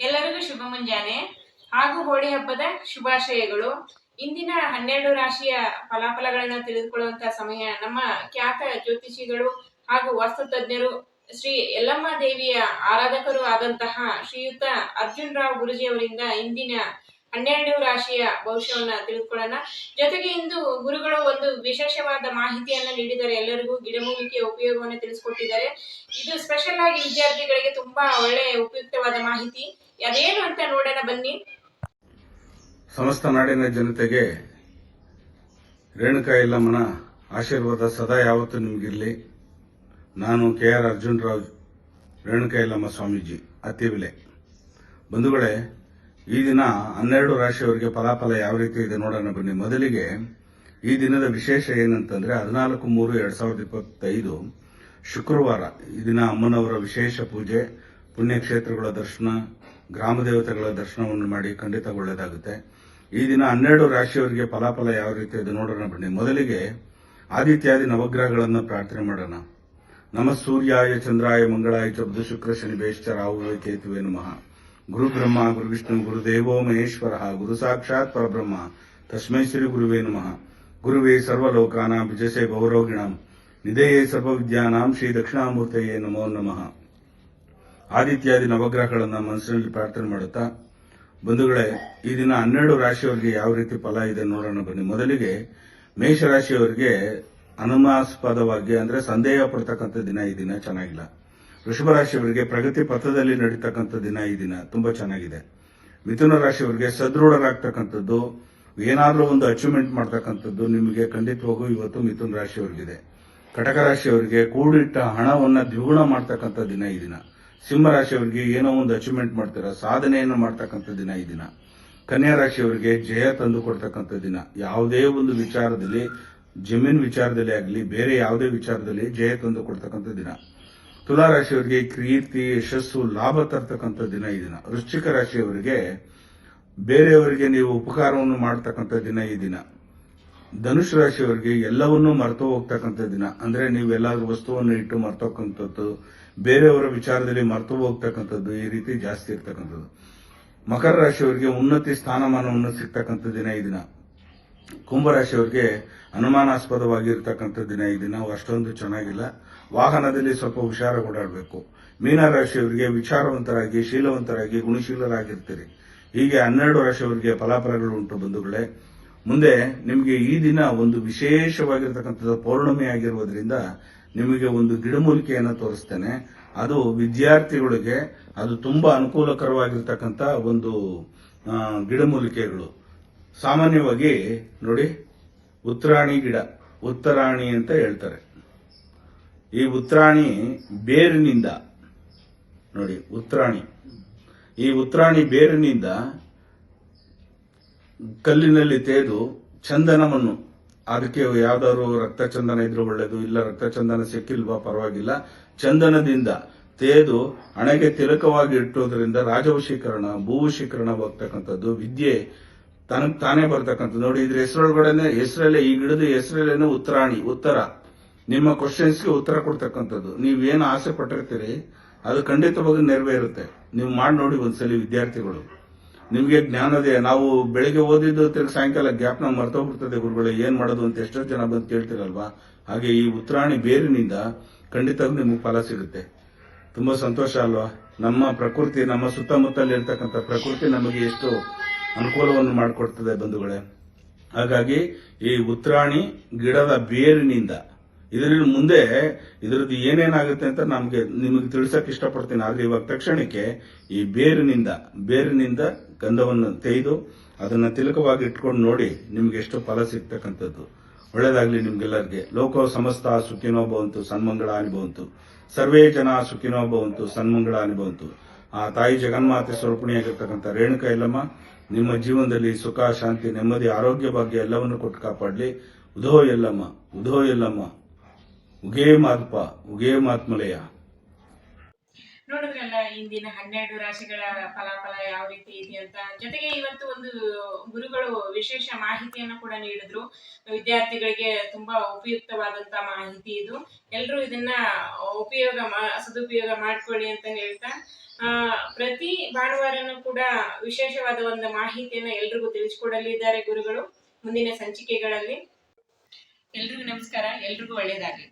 ಇದ್ದಾನೆ ಹಾಗೂ ಹೋಳಿ ಹಬ್ಬದ ಶುಭಾಶಯಗಳು. ಇಂದಿನ ಹನ್ನೆರಡು ರಾಶಿಯ ಫಲಾಫಲಗಳನ್ನ ತಿಳಿದುಕೊಳ್ಳುವಂತಹ ಸಮಯ ನಮ್ಮ ಖ್ಯಾತ ಜ್ಯೋತಿಷಿಗಳು ಹಾಗೂ ವಾಸ್ತುತಜ್ಞರು ಶ್ರೀ ಯಲ್ಲಮ್ಮ ದೇವಿಯ ಆರಾಧಕರು ಆದಂತಹ ಶ್ರೀಯುತ ಅರ್ಜುನ್ ರಾವ್ ಗುರುಜಿ ಅವರಿಂದ ಇಂದಿನ ಹನ್ನೆರಡು ರಾಶಿಯ ಭವಿಷ್ಯವನ್ನ ತಿಳಿದುಕೊಳ್ಳೋಣ. ಜೊತೆಗೆ ಇಂದು ಗುರುಗಳು ಒಂದು ವಿಶೇಷವಾದ ಮಾಹಿತಿಯನ್ನ ನೀಡಿದ್ದಾರೆ ಎಲ್ಲರಿಗೂ ಗಿಡಮೂಲಿಕೆಯ ಉಪಯೋಗವನ್ನು ತಿಳಿಸ್ಕೊಟ್ಟಿದ್ದಾರೆ. ಇದು ಸ್ಪೆಷಲ್ ಆಗಿ ವಿದ್ಯಾರ್ಥಿಗಳಿಗೆ ತುಂಬಾ ಒಳ್ಳೆ ಉಪಯುಕ್ತವಾದ ಮಾಹಿತಿ. ಅದೇನು ಅಂತ ನೋಡೋಣ ಬನ್ನಿ. ಸಮಸ್ತ ನಾಡಿನ ಜನತೆಗೆ ರೇಣುಕಾ ಇಲ್ಲಮ್ಮನ ಆಶೀರ್ವಾದ ಸದಾ ಯಾವತ್ತೂ ನಿಮಗಿರಲಿ. ನಾನು ಕೆ ಆರ್ ಅರ್ಜುನ್ ರಾವ್ ರೇಣುಕಾ ಇಲ್ಲಮ್ಮ ಸ್ವಾಮೀಜಿ ಅತ್ತಿವಿಲೆ ಬಂಧುಗಳೇ, ಈ ದಿನ ಹನ್ನೆರಡು ರಾಶಿಯವರಿಗೆ ಫಲಾಫಲ ಯಾವ ರೀತಿ ಇದೆ ನೋಡೋಣ ಬನ್ನಿ. ಮೊದಲಿಗೆ ಈ ದಿನದ ವಿಶೇಷ ಏನಂತಂದ್ರೆ ಹದಿನಾಲ್ಕು ಮೂರು ಎರಡ್ ಸಾವಿರದ ಇಪ್ಪತ್ತೈದು ಶುಕ್ರವಾರ ಈ ದಿನ ಅಮ್ಮನವರ ವಿಶೇಷ ಪೂಜೆ. ಪುಣ್ಯಕ್ಷೇತ್ರಗಳ ದರ್ಶನ, ಗ್ರಾಮ ದೇವತೆಗಳ ದರ್ಶನವನ್ನು ಮಾಡಿ ಖಂಡಿತ ಒಳ್ಳೆಯದಾಗುತ್ತೆ ಈ ದಿನ ಹನ್ನೆರಡು ರಾಶಿಯವರಿಗೆ ಫಲಾಫಲ ಯಾವ ರೀತಿ ಇದೆ ನೋಡೋಣ ಬನ್ನಿ. ಮೊದಲಿಗೆ ಆದಿತ್ಯಾದಿ ನವಗ್ರಹಗಳನ್ನು ಪ್ರಾರ್ಥನೆ ಮಾಡೋಣ. ನಮ ಸೂರ್ಯಾಯ, ಚಂದ್ರಾಯ, ಮಂಗಳಾಯ ಚಬ್ದು ಶುಕ್ರ ಶನಿ ಬೇಶ್ಚ ರಾಹುವೇ ಕೇತುವೆ ನಮಃ. ಗುರು ಬ್ರಹ್ಮ, ಗುರು ವಿಷ್ಣು, ಗುರು ದೇವೋ ಮಹೇಶ್ವರ, ಗುರು ಸಾಕ್ಷಾತ್ ಪರಬ್ರಹ್ಮ. ತಸ್ಮೈ ಶ್ರೀ ಗುರುವೇ ನಮಃ. ಗುರುವೇ ಸರ್ವಲೋಕಾನಾಂ ಭಜಸೆ ಗೌರವಗಿಣಾಂ ನಿಧೇಯೇ ಸರ್ವವಿದ್ಯಾನಾಂ, ಶ್ರೀ ದಕ್ಷಿಣಾಮೂರ್ತಯೇ ನಮೋ ನಮಃ. ಆದಿತ್ಯಾದಿ ನವಗ್ರಹಗಳನ್ನು ಮನಸ್ಸಿನಲ್ಲಿ ಪ್ರಾರ್ಥನೆ ಮಾಡುತ್ತಾ? ಬಂಧುಗಳೇ, ಈ ದಿನ ಹನ್ನೆರಡು ರಾಶಿಯವರಿಗೆ ಯಾವ ರೀತಿ ಫಲ ಇದೆ ನೋಡೋಣ ಬನ್ನಿ. ಮೊದಲಿಗೆ ಮೇಷರಾಶಿಯವರಿಗೆ ಅನುಮಾಸ್ಪದವಾಗಿ ಅಂದ್ರೆ ಸಂದೇಹ ಪಡ್ತಕ್ಕಂಥ ದಿನ ಈ ದಿನ ಚೆನ್ನಾಗಿಲ್ಲ. ವೃಷಭ ರಾಶಿಯವರಿಗೆ ಪ್ರಗತಿ ಪಥದಲ್ಲಿ ನಡೀತಕ್ಕಂಥ ದಿನ ಈ ದಿನ ತುಂಬಾ ಚೆನ್ನಾಗಿದೆ. ಮಿಥುನ ರಾಶಿಯವರಿಗೆ ಸದೃಢರಾಗ್ತಕ್ಕಂಥದ್ದು, ಏನಾದರೂ ಒಂದು ಅಚೀವ್ಮೆಂಟ್ ಮಾಡ್ತಕ್ಕಂಥದ್ದು ನಿಮಗೆ ಖಂಡಿತವಾಗೂ ಇವತ್ತು ಮಿಥುನ ರಾಶಿಯವರಿಗಿದೆ. ಕಟಕ ರಾಶಿಯವರಿಗೆ ಕೂಡಿಟ್ಟ ಹಣವನ್ನು ದ್ವಿಗುಣ ಮಾಡ್ತಕ್ಕಂಥ ದಿನ ಈ ದಿನ. ಸಿಂಹ ರಾಶಿಯವರಿಗೆ ಏನೋ ಒಂದು ಅಚೀವ್ಮೆಂಟ್ ಮಾಡ್ತೀರಾ? ಸಾಧನೆಯನ್ನು ಮಾಡ್ತಕ್ಕಂಥ ದಿನ ಈ ದಿನ. ಕನ್ಯಾ ರಾಶಿಯವರಿಗೆ ಜಯ ತಂದು ಕೊಡ್ತಕ್ಕಂಥ ದಿನ. ಯಾವುದೇ ಒಂದು ವಿಚಾರದಲ್ಲಿ ಜಮೀನ್ ವಿಚಾರದಲ್ಲಿ ಆಗಲಿ, ಬೇರೆ ಯಾವುದೇ ವಿಚಾರದಲ್ಲಿ ಜಯ ತಂದು ಕೊಡ್ತಕ್ಕಂಥ ದಿನ. ತುಲಾ ರಾಶಿಯವರಿಗೆ ಕೀರ್ತಿ, ಯಶಸ್ಸು, ಲಾಭ ತರ್ತಕ್ಕಂಥ ದಿನ ಈ ದಿನ. ವೃಶ್ಚಿಕ ರಾಶಿಯವರಿಗೆ ಬೇರೆಯವರಿಗೆ ನೀವು ಉಪಕಾರವನ್ನು ಮಾಡ್ತಕ್ಕಂಥ ದಿನ ಈ ದಿನ. ಧನುಷ್ ರಾಶಿಯವರಿಗೆ ಎಲ್ಲವನ್ನೂ ಮರೆತು ಹೋಗ್ತಕ್ಕಂಥ ದಿನ. ಅಂದ್ರೆ ನೀವು ಎಲ್ಲಾದ್ರೂ ವಸ್ತುವನ್ನು ಇಟ್ಟು ಮರ್ತಕ್ಕಂಥದ್ದು ಬೇರೆಯವರ ವಿಚಾರದಲ್ಲಿ ಮರೆತು ಹೋಗ್ತಕ್ಕಂಥದ್ದು ಈ ರೀತಿ ಜಾಸ್ತಿ ಇರ್ತಕ್ಕಂಥದ್ದು. ಮಕರ ರಾಶಿಯವರಿಗೆ ಉನ್ನತಿ ಸ್ಥಾನಮಾನವನ್ನು ಸಿಗ್ತಕ್ಕಂಥ ದಿನ ಈ ದಿನ. ಕುಂಭರಾಶಿಯವರಿಗೆ ಅನುಮಾನಾಸ್ಪದವಾಗಿರ್ತಕ್ಕಂಥ ದಿನ ಈ ದಿನ. ಅಷ್ಟೊಂದು ಚೆನ್ನಾಗಿಲ್ಲ. ವಾಹನದಲ್ಲಿ ಸ್ವಲ್ಪ ಹುಷಾರ ಓಡಾಡಬೇಕು. ಮೀನರಾಶಿಯವರಿಗೆ ವಿಚಾರವಂತರಾಗಿ, ಶೀಲವಂತರಾಗಿ, ಗುಣಶೀಲರಾಗಿರ್ತೀರಿ. ಹೀಗೆ ಹನ್ನೆರಡು ರಾಶಿಯವರಿಗೆ ಫಲಾಫಲಗಳು ಉಂಟು ಬಂಧುಗಳೇ. ಮುಂದೆ ನಿಮಗೆ ಈ ದಿನ ಒಂದು ವಿಶೇಷವಾಗಿರ್ತಕ್ಕಂಥದ್ದು ಪೌರ್ಣಮಿ ಆಗಿರುವುದರಿಂದ ನಿಮಗೆ ಒಂದು ಗಿಡಮೂಲಿಕೆಯನ್ನು ತೋರಿಸ್ತೇನೆ. ಅದು ವಿದ್ಯಾರ್ಥಿಗಳಿಗೆ ಅದು ತುಂಬಾ ಅನುಕೂಲಕರವಾಗಿರ್ತಕ್ಕಂಥ ಒಂದು ಗಿಡಮೂಲಿಕೆಗಳು. ಸಾಮಾನ್ಯವಾಗಿ ನೋಡಿ, ಉತ್ತರಾಣಿ ಗಿಡ, ಉತ್ತರಾಣಿ ಅಂತ ಹೇಳ್ತಾರೆ. ಈ ಉತ್ತರಾಣಿ ಬೇರಿನಿಂದ, ನೋಡಿ, ಉತ್ತರಾಣಿ. ಈ ಉತ್ತರಾಣಿ ಬೇರಿನಿಂದ ಕಲ್ಲಿನಲ್ಲಿ ತೇದು ಚಂದನವನ್ನು ಅದಕ್ಕೆ ಯಾವ್ದಾದ್ರು ರಕ್ತ ಚಂದನ ಇದ್ರೆ ಒಳ್ಳೇದು, ಇಲ್ಲ ರಕ್ತ ಚಂದನ ಸಿಕ್ಕಿಲ್ವಾ ಪರವಾಗಿಲ್ಲ. ಚಂದನದಿಂದ ತೇದು ಹಣೆಗೆ ತಿಲಕವಾಗಿ ಇಟ್ಟೋದ್ರಿಂದ ರಾಜವಶೀಕರಣ ಭೂವಶೀಕರಣವಾಗ್ತಕ್ಕಂಥದ್ದು ವಿದ್ಯೆ ತನಗ್ ತಾನೇ ಬರ್ತಕ್ಕಂಥದ್ದು. ನೋಡಿ, ಇದ್ರ ಹೆಸರೊಳಗಡೆನೆ, ಹೆಸರಲ್ಲೇ, ಈ ಗಿಡದ ಹೆಸರಲ್ಲೇನೆ ಉತ್ತರಾಣಿ, ಉತ್ತರ. ನಿಮ್ಮ ಕ್ವಶನ್ಸ್ಗೆ ಉತ್ತರ ಕೊಡ್ತಕ್ಕಂಥದ್ದು. ನೀವೇನು ಆಸೆ ಪಟ್ಟಿರ್ತೀರಿ, ಅದು ಖಂಡಿತವಾಗಿ ನೆರವೇರುತ್ತೆ. ನೀವು ಮಾಡಿ ನೋಡಿ ಒಂದ್ಸಲಿ ವಿದ್ಯಾರ್ಥಿಗಳು. ನಿಮಗೆ ಜ್ಞಾನದೇ ನಾವು ಬೆಳಿಗ್ಗೆ ಓದಿದ್ದು ತಿರ್ಗಿ ಸಾಯಂಕಾಲ ನಾವು ಮರ್ತೋಗ್ಬಿಡ್ತದೆ ಗುರುಗಳೇ. ಏನ್ ಮಾಡೋದು ಅಂತ ಎಷ್ಟೋ ಜನ ಬಂದು ಕೇಳ್ತಿರಲ್ವಾ? ಹಾಗೆ ಈ ಉತ್ತರಾಣಿ ಬೇರಿನಿಂದ ಖಂಡಿತವಾಗೂ ನಿಮಗೆ ಫಲ ಸಿಗುತ್ತೆ. ತುಂಬಾ ಸಂತೋಷ ಅಲ್ವಾ? ನಮ್ಮ ಪ್ರಕೃತಿ, ನಮ್ಮ ಸುತ್ತಮುತ್ತಲಿರ್ತಕ್ಕಂಥ ಪ್ರಕೃತಿ ನಮಗೆ ಎಷ್ಟು ಅನುಕೂಲವನ್ನು ಮಾಡಿಕೊಡ್ತದೆ ಬಂಧುಗಳೇ. ಹಾಗಾಗಿ ಈ ಉತ್ತರಾಣಿ ಗಿಡದ ಬೇರಿನಿಂದ ಇದರಲ್ಲಿ ಮುಂದೆ ಇದರದ್ದು ಏನೇನಾಗುತ್ತೆ ಅಂತ ನಮಗೆ, ನಿಮಗೆ ತಿಳಿಸಕ್ ಇಷ್ಟಪಡ್ತೀನಿ. ಆದರೆ ಇವಾಗ ತಕ್ಷಣಕ್ಕೆ ಈ ಬೇರಿನಿಂದ ಬೇರಿನಿಂದ ಗಂಧವನ್ನು ತೆಗೆದು ಅದನ್ನು ತಿಲಕವಾಗಿ ಇಟ್ಕೊಂಡು ನೋಡಿ ನಿಮ್ಗೆ ಎಷ್ಟು ಫಲ ಸಿಗ್ತಕ್ಕಂಥದ್ದು. ಒಳ್ಳೇದಾಗ್ಲಿ ನಿಮ್ಗೆಲ್ಲರಿಗೆ. ಲೋಕೋ ಸಮಸ್ತ ಸುಖಿನೋ ಭವಂತು ಸನ್ಮಂಗಳ ಅನುಭವಂತು ಸರ್ವೇ ಜನ ಸುಖಿನೋ ಭವಂತು ಸನ್ಮಂಗಳ ಅನುಭವಂತು ಆ ತಾಯಿ ಜಗನ್ಮಾತೆ ಸ್ವರೂಪಣಿಯಾಗಿರ್ತಕ್ಕಂಥ ರೇಣುಕಾ ಎಲ್ಲಮ್ಮ ನಿಮ್ಮ ಜೀವನದಲ್ಲಿ ಸುಖ, ಶಾಂತಿ, ನೆಮ್ಮದಿ, ಆರೋಗ್ಯ ಭಾಗ್ಯ ಎಲ್ಲವನ್ನು ಕೊಟ್ಟು ಕಾಪಾಡಲಿ. ಉದೋ ಎಲ್ಲಮ್ಮ ಉದೋ ಎಲ್ಲಮ್ಮ. ಉಗೇ ಮಾತ್ಪ ಉಗೇ ಮಾತ್ಮಲೆಯ. ನೋಡಿದ್ರಲ್ಲ ಇಂದಿನ ಹನ್ನೆರಡು ರಾಶಿಗಳ ಫಲಾಫಲ ಯಾವ ರೀತಿ ಇದೆ ಅಂತ? ಜೊತೆಗೆ ಇವತ್ತು ಒಂದು ಗುರುಗಳು ವಿಶೇಷ ಮಾಹಿತಿಯನ್ನು ಕೂಡ ನೀಡಿದ್ರು. ವಿದ್ಯಾರ್ಥಿಗಳಿಗೆ ತುಂಬಾ ಉಪಯುಕ್ತವಾದಂತ ಮಾಹಿತಿ ಇದು. ಎಲ್ಲರೂ ಇದನ್ನ ಉಪಯೋಗ ಸದುಪಯೋಗ ಮಾಡ್ಕೊಳ್ಳಿ ಅಂತ ಹೇಳ್ತಾ ಆ, ಪ್ರತಿ ಭಾನುವಾರನೂ ಕೂಡ ವಿಶೇಷವಾದ ಒಂದು ಮಾಹಿತಿಯನ್ನ ಎಲ್ರಿಗೂ ತಿಳಿಸ್ಕೊಡಲಿದ್ದಾರೆ ಗುರುಗಳು ಮುಂದಿನ ಸಂಚಿಕೆಗಳಲ್ಲಿ. ಎಲ್ರಿಗೂ ನಮಸ್ಕಾರ. ಎಲ್ರಿಗೂ ಒಳ್ಳೇದಾಗ್ಲಿ